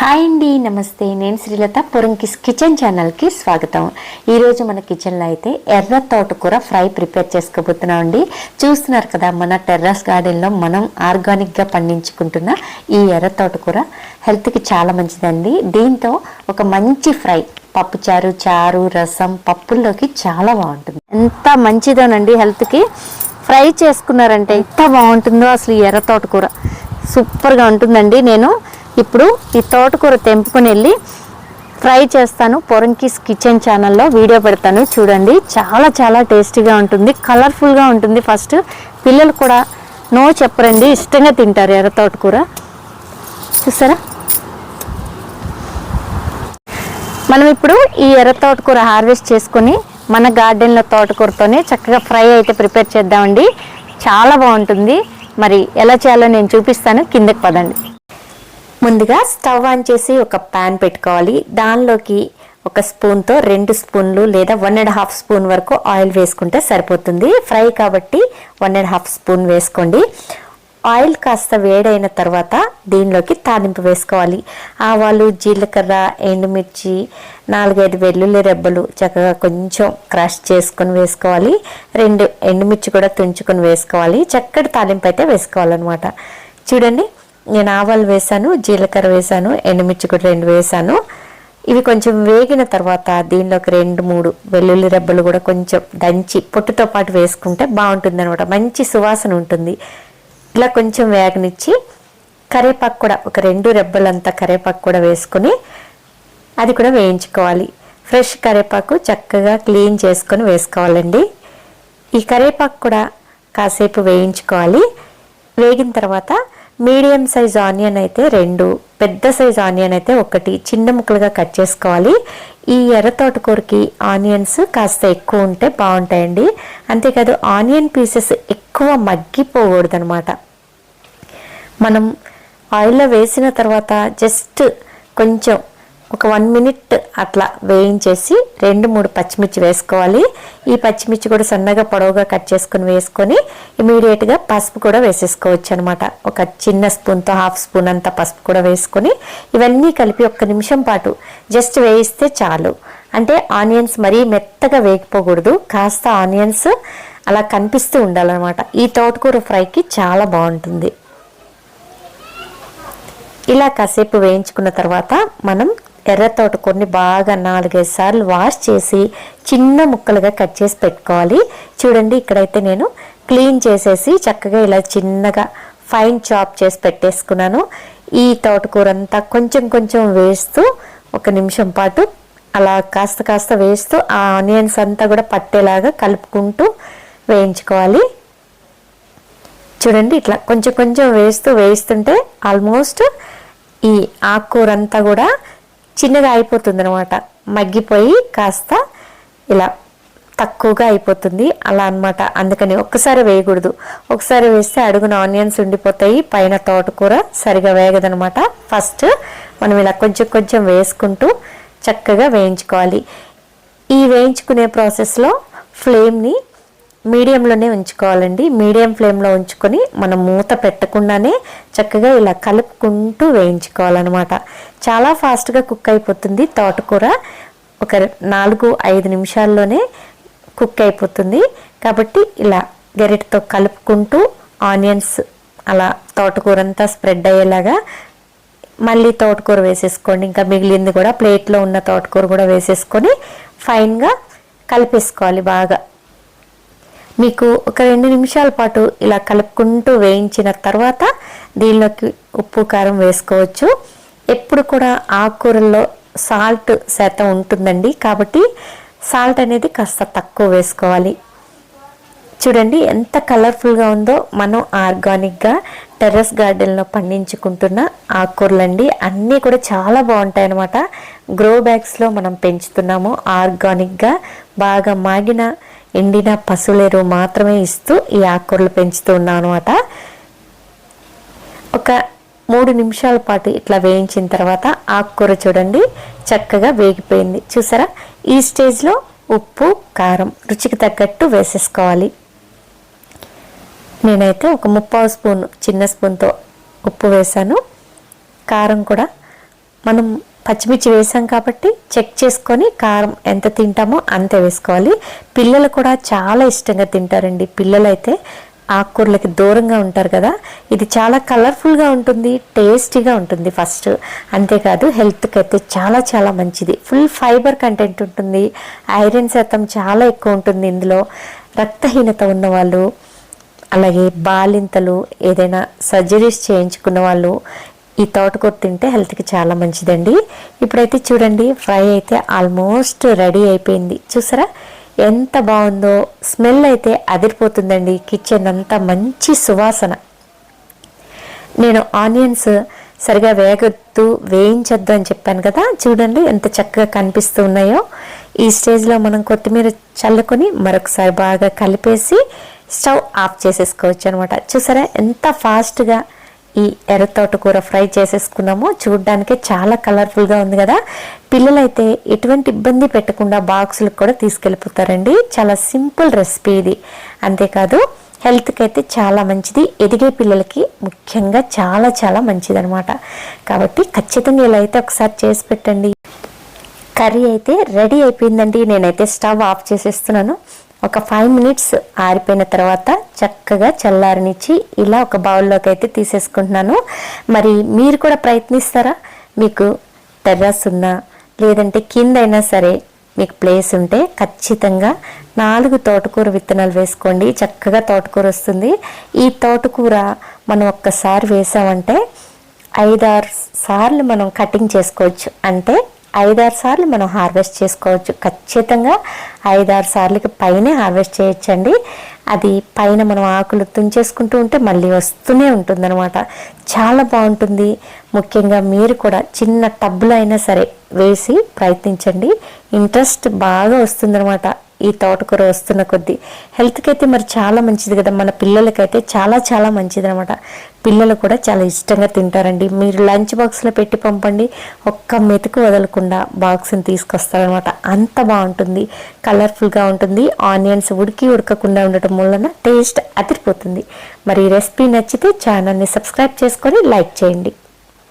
Hi అండి నమస్తే. నేను శ్రీలత పొరంకిస్ కిచెన్ ఛానల్కి స్వాగతం. ఈరోజు మన కిచెన్లో అయితే ఎర్ర తోటకూర ఫ్రై ప్రిపేర్ చేసుకోబోతున్నాం అండి. చూస్తున్నారు కదా మన టెర్రస్ గార్డెన్లో మనం ఆర్గానిక్గా పండించుకుంటున్న ఈ ఎర్ర తోటకూర హెల్త్కి చాలా మంచిదండి. దీంతో ఒక మంచి ఫ్రై పప్పుచారు చారు రసం పప్పుల్లోకి చాలా బాగుంటుంది. ఎంత మంచిదోనండి హెల్త్కి. ఫ్రై చేసుకున్నారంటే ఎంత బాగుంటుందో అసలు ఈ ఎర్ర తోటకూర. సూపర్గా ఉంటుందండి. నేను ఇప్పుడు ఈ తోటకూర తెంపుకొని వెళ్ళి ఫ్రై చేస్తాను. పొరంకిస్ కిచెన్ ఛానల్లో వీడియో పెడతాను. చూడండి చాలా చాలా టేస్టీగా ఉంటుంది. కలర్ఫుల్గా ఉంటుంది. ఫస్ట్ పిల్లలు కూడా నో చెప్పరండి. ఇష్టంగా తింటారు ఎర్ర తోటకూర. చూసారా? మనం ఇప్పుడు ఈ ఎర్ర తోటకూర హార్వెస్ట్ చేసుకొని మన గార్డెన్లో తోటకూరతోనే చక్కగా ఫ్రై అయితే ప్రిపేర్ చేద్దామండి. చాలా బాగుంటుంది. మరి ఎలా చేయాలో నేను చూపిస్తాను. కిందకి పదండి. ముందుగా స్టవ్ ఆన్ చేసి ఒక ప్యాన్ పెట్టుకోవాలి. దానిలోకి ఒక స్పూన్తో రెండు స్పూన్లు లేదా వన్ అండ్ హాఫ్ స్పూన్ వరకు ఆయిల్ వేసుకుంటే సరిపోతుంది. ఫ్రై కాబట్టి వన్ అండ్ హాఫ్ స్పూన్ వేసుకోండి. ఆయిల్ కాస్త వేడైన తర్వాత దీనిలోకి తాలింపు వేసుకోవాలి. ఆవాలు జీలకర్ర ఎండుమిర్చి నాలుగైదు వెల్లుల్లి రెబ్బలు చక్కగా కొంచెం క్రష్ చేసుకొని వేసుకోవాలి. రెండు ఎండుమిర్చి కూడా తుంచుకొని వేసుకోవాలి. చక్కటి తాలింపు అయితే వేసుకోవాలన్నమాట. చూడండి నేను ఆవాలు వేసాను జీలకర్ర వేసాను ఎండుమిర్చి కూడా రెండు వేసాను ఇవి కొంచెం వేగిన తర్వాత దీనిలోకి రెండు మూడు వెల్లుల్లి రెబ్బలు కూడా కొంచెం దంచి పొట్టుతో పాటు వేసుకుంటే బాగుంటుంది అనమాట మంచి సువాసన ఉంటుంది. ఇలా కొంచెం వేగనిచ్చి కరేపాకు కూడా ఒక రెండు రెబ్బలంతా కరేపాకు కూడా వేసుకొని అది కూడా వేయించుకోవాలి. ఫ్రెష్ కరేపాకు చక్కగా క్లీన్ చేసుకొని వేసుకోవాలండి. ఈ కరేపాకు కూడా కాసేపు వేయించుకోవాలి. వేగిన తర్వాత మీడియం సైజ్ ఆనియన్ అయితే రెండు పెద్ద సైజ్ ఆనియన్ అయితే ఒకటి. చిన్న ముక్కలుగా కట్ చేసుకోవాలి. ఈ ఎర్ర తోటకూరకి ఆనియన్స్ కాస్త ఎక్కువ ఉంటే బాగుంటాయండి. అంతేకాదు ఆనియన్ పీసెస్ ఎక్కువ మగ్గిపోకూడదు అనమాట మనం ఆయిల్లో వేసిన తర్వాత జస్ట్ కొంచెం ఒక వన్ మినిట్ అట్లా వేయించేసి రెండు మూడు పచ్చిమిర్చి వేసుకోవాలి. ఈ పచ్చిమిర్చి కూడా సన్నగా పొడవుగా కట్ చేసుకొని వేసుకొని ఇమీడియట్గా పసుపు కూడా వేసేసుకోవచ్చు అనమాట ఒక చిన్న స్పూన్తో హాఫ్ స్పూన్ అంత పసుపు కూడా వేసుకొని ఇవన్నీ కలిపి ఒక్క నిమిషం పాటు జస్ట్ వేయిస్తే చాలు. అంటే ఆనియన్స్ మరీ మెత్తగా వేగిపోకూడదు. కాస్త ఆనియన్స్ అలా కనిపిస్తూ ఉండాలన్నమాట. ఈ తోటకూర ఫ్రైకి చాలా బాగుంటుంది. ఇలా కాసేపు వేయించుకున్న తర్వాత మనం ఎర్ర తోటకూరని బాగా నాలుగైదు సార్లు వాష్ చేసి చిన్న ముక్కలుగా కట్ చేసి పెట్టుకోవాలి. చూడండి ఇక్కడైతే నేను క్లీన్ చేసేసి చక్కగా ఇలా చిన్నగా ఫైన్ చాప్ చేసి పెట్టేసుకున్నాను. ఈ తోటకూర అంతా కొంచెం కొంచెం వేస్తూ ఒక నిమిషం పాటు అలా కాస్త కాస్త వేస్తూ ఆ ఆనియన్స్ అంతా కూడా పట్టేలాగా కలుపుకుంటూ వేయించుకోవాలి. చూడండి ఇట్లా కొంచెం కొంచెం వేస్తూ వేస్తుంటే ఆల్మోస్ట్ ఈ ఆకుకూర అంతా కూడా చిన్నగా అయిపోతుంది అనమాట మగ్గిపోయి కాస్త ఇలా తక్కువగా అయిపోతుంది. అలా అన్నమాట. అందుకని ఒక్కసారి వేయకూడదు. ఒకసారి వేస్తే అడుగున ఆనియన్స్ ఉండిపోతాయి. పైన తోటకూర సరిగా వేగదనమాట ఫస్ట్ మనం ఇలా కొంచెం కొంచెం వేసుకుంటూ చక్కగా వేయించుకోవాలి. ఈ వేయించుకునే ప్రాసెస్లో ఫ్లేమ్ని మీడియంలోనే ఉంచుకోవాలండి. మీడియం ఫ్లేమ్లో ఉంచుకొని మనం మూత పెట్టకుండానే చక్కగా ఇలా కలుపుకుంటూ వేయించుకోవాలన్నమాట. చాలా ఫాస్ట్గా కుక్ అయిపోతుంది తోటకూర. ఒక నాలుగు ఐదు నిమిషాల్లోనే కుక్ అయిపోతుంది. కాబట్టి ఇలా గరిటతో కలుపుకుంటూ ఆనియన్స్ అలా తోటకూర అంతా స్ప్రెడ్ అయ్యేలాగా మళ్ళీ తోటకూర వేసేసుకోండి. ఇంకా మిగిలింది కూడా ప్లేట్లో ఉన్న తోటకూర కూడా వేసేసుకొని ఫైన్గా కలిపేసుకోవాలి బాగా. మీకు ఒక రెండు నిమిషాల పాటు ఇలా కలుపుకుంటూ వేయించిన తర్వాత దీనిలోకి ఉప్పు కారం వేసుకోవచ్చు. ఎప్పుడు కూడా ఆకుకూరల్లో సాల్ట్ శాతం ఉంటుందండి. కాబట్టి సాల్ట్ అనేది కాస్త తక్కువ వేసుకోవాలి. చూడండి ఎంత కలర్ఫుల్గా ఉందో మనం ఆర్గానిక్గా టెర్రస్ గార్డెన్లో పండించుకుంటున్న ఆకుకూరలండి. అన్నీ కూడా చాలా బాగుంటాయి అన్నమాట గ్రో బ్యాగ్స్లో మనం పెంచుతున్నాము ఆర్గానిక్గా. బాగా మాగిన ఎండిన పశువులేరు మాత్రమే ఇస్తూ ఈ ఆకుకూరలు పెంచుతూ ఉన్నాం అనమాట ఒక మూడు నిమిషాల పాటు ఇట్లా వేయించిన తర్వాత ఆకుకూర చూడండి చక్కగా వేగిపోయింది. చూసారా? ఈ స్టేజ్లో ఉప్పు కారం రుచికి తగ్గట్టు వేసేసుకోవాలి. నేనైతే ఒక ముప్పావు స్పూన్ చిన్న స్పూన్తో ఉప్పు వేశాను. కారం కూడా మనం పచ్చిమిర్చి వేసాం కాబట్టి చెక్ చేసుకొని కారం ఎంత తింటామో అంతే వేసుకోవాలి. పిల్లలు కూడా చాలా ఇష్టంగా తింటారండి. పిల్లలు అయితే ఆకుకూరలకి దూరంగా ఉంటారు కదా. ఇది చాలా కలర్ఫుల్గా ఉంటుంది టేస్టీగా ఉంటుంది ఫస్ట్. అంతేకాదు హెల్త్కి అయితే చాలా చాలా మంచిది. ఫుల్ ఫైబర్ కంటెంట్ ఉంటుంది. ఐరన్ శాతం చాలా ఎక్కువ ఉంటుంది ఇందులో. రక్తహీనత ఉన్నవాళ్ళు అలాగే బాలింతలు ఏదైనా సర్జరీస్ చేయించుకున్న వాళ్ళు ఈ తోటకూర తింటే హెల్త్కి చాలా మంచిదండి. ఇప్పుడైతే చూడండి ఫ్రై అయితే ఆల్మోస్ట్ రెడీ అయిపోయింది. చూసారా? ఎంత బాగుందో స్మెల్ అయితే అదిరిపోతుందండి. కిచెన్ అంతా మంచి సువాసన. నేను ఆనియన్స్ సరిగా వేగొద్దు వేయించొద్దు అని చెప్పాను కదా? చూడండి ఎంత చక్కగా కనిపిస్తూ ఉన్నాయో. ఈ స్టేజ్లో మనం కొత్తిమీర చల్లుకొని మరొకసారి బాగా కలిపేసి స్టవ్ ఆఫ్ చేసేసుకోవచ్చు అనమాట చూసారా? ఎంత ఫాస్ట్గా ఈ ఎర్ర తోటకూర ఫ్రై చేసేసుకున్నాము. చూడడానికి చాలా కలర్ఫుల్గా ఉంది కదా. పిల్లలైతే ఎటువంటి ఇబ్బంది పెట్టకుండా బాక్సులకు కూడా తీసుకెళ్ళిపోతారండి. చాలా సింపుల్ రెసిపీ ఇది. అంతేకాదు హెల్త్కి అయితే చాలా మంచిది. ఎదిగే పిల్లలకి ముఖ్యంగా చాలా చాలా మంచిది అనమాట కాబట్టి ఖచ్చితంగా ఇలా అయితే ఒకసారి చేసి పెట్టండి. కర్రీ అయితే రెడీ అయిపోయిందండి. నేనైతే స్టవ్ ఆఫ్ చేసేస్తున్నాను. ఒక ఫైవ్ మినిట్స్ ఆరిపోయిన తర్వాత చక్కగా చల్లారనిచ్చి ఇలా ఒక బౌల్లోకి అయితే తీసేసుకుంటున్నాను. మరి మీరు కూడా ప్రయత్నిస్తారా? మీకు టెర్రస్ ఉన్నా లేదంటే కింద అయినా సరే మీకు ప్లేస్ ఉంటే ఖచ్చితంగా నాలుగు తోటకూర విత్తనాలు వేసుకోండి. చక్కగా తోటకూర వస్తుంది. ఈ తోటకూర మనం ఒక్కసారి వేసామంటే ఐదారు సార్లు మనం కటింగ్ చేసుకోవచ్చు. అంటే ఐదారు సార్లు మనం హార్వెస్ట్ చేసుకోవచ్చు. ఖచ్చితంగా ఐదారు సార్లకి పైనే హార్వెస్ట్ చేయొచ్చండి. అది పైన మనం ఆకులు తుంచేసుకుంటూ ఉంటే మళ్ళీ వస్తూనే ఉంటుందన్నమాట. చాలా బాగుంటుంది. ముఖ్యంగా మీరు కూడా చిన్న టబ్బులు అయినా సరే వేసి ప్రయత్నించండి. ఇంట్రెస్ట్ బాగా వస్తుందన్నమాట. ఈ తోటకూర వస్తున్న కొద్దీ. హెల్త్కి అయితే మరి చాలా మంచిది కదా. మన పిల్లలకైతే చాలా చాలా మంచిది అనమాట పిల్లలు కూడా చాలా ఇష్టంగా తింటారండి. మీరు లంచ్ బాక్స్లో పెట్టి పంపండి. ఒక్క మెతుకు వదలకుండా బాక్స్ని తీసుకొస్తారనమాట. అంత బాగుంటుంది. కలర్ఫుల్గా ఉంటుంది. ఆనియన్స్ ఉడికి ఉడకకుండా ఉండటం వలన టేస్ట్ అదిరిపోతుంది. మరి ఈ రెసిపీ నచ్చితే ఛానల్ని సబ్స్క్రైబ్ చేసుకొని లైక్ చేయండి.